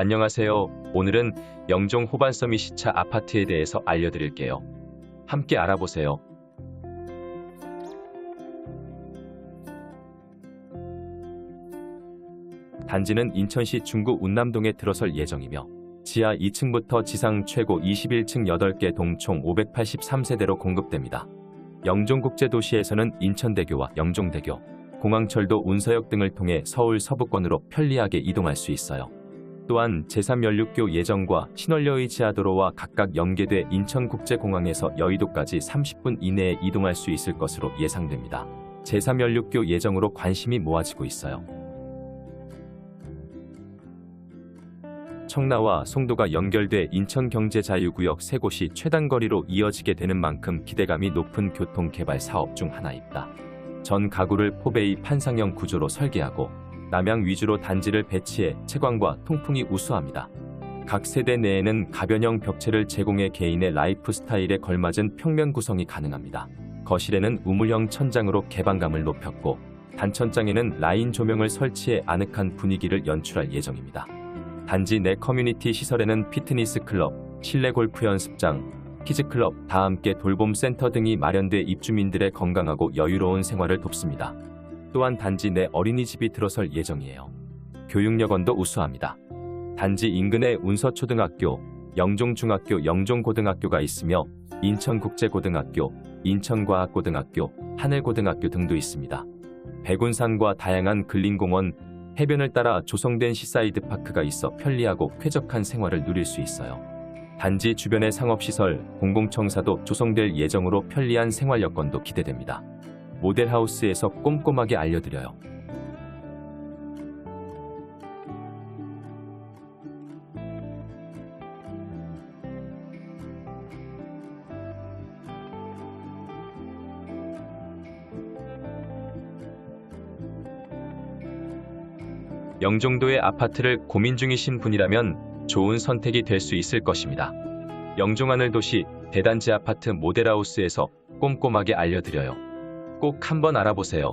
안녕하세요. 오늘은 영종 호반서미 시차 아파트에 대해서 알려드릴게요. 함께 알아보세요. 단지는 인천시 중구 운남동에 들어설 예정이며 지하 2층부터 지상 최고 21층 8개 동 총 583세대로 공급됩니다. 영종국제도시에서는 인천대교와 영종대교, 공항철도 운서역 등을 통해 서울 서부권으로 편리하게 이동할 수 있어요. 또한 제3연륙교 예정과 신월여의 지하도로와 각각 연계돼 인천국제공항에서 여의도까지 30분 이내에 이동할 수 있을 것으로 예상됩니다. 제3연륙교 예정으로 관심이 모아지고 있어요. 청라와 송도가 연결돼 인천경제자유구역 세 곳이 최단거리로 이어지게 되는 만큼 기대감이 높은 교통개발 사업 중 하나입니다. 전 가구를 포베이 판상형 구조로 설계하고 남양 위주로 단지를 배치해 채광과 통풍이 우수합니다. 각 세대 내에는 가변형 벽체를 제공해 개인의 라이프 스타일에 걸맞은 평면 구성이 가능합니다. 거실에는 우물형 천장으로 개방감을 높였고 단천장에는 라인 조명을 설치해 아늑한 분위기를 연출할 예정입니다. 단지 내 커뮤니티 시설에는 피트니스 클럽, 실내 골프 연습장, 키즈클럽, 다 함께 돌봄 센터 등이 마련돼 입주민들의 건강하고 여유로운 생활을 돕습니다. 또한 단지 내 어린이집이 들어설 예정이에요. 교육여건도 우수합니다. 단지 인근에 운서초등학교, 영종중학교, 영종고등학교가 있으며 인천국제고등학교, 인천과학고등학교, 하늘고등학교 등도 있습니다. 백운산과 다양한 근린공원, 해변을 따라 조성된 시사이드 파크가 있어 편리하고 쾌적한 생활을 누릴 수 있어요. 단지 주변의 상업시설, 공공청사도 조성될 예정으로 편리한 생활 여건도 기대됩니다. 모델하우스에서 꼼꼼하게 알려드려요. 영종도의 아파트를 고민 중이신 분이라면 좋은 선택이 될 수 있을 것입니다. 영종하늘 도시 대단지 아파트 모델하우스에서 꼼꼼하게 알려드려요. 꼭 한번 알아보세요.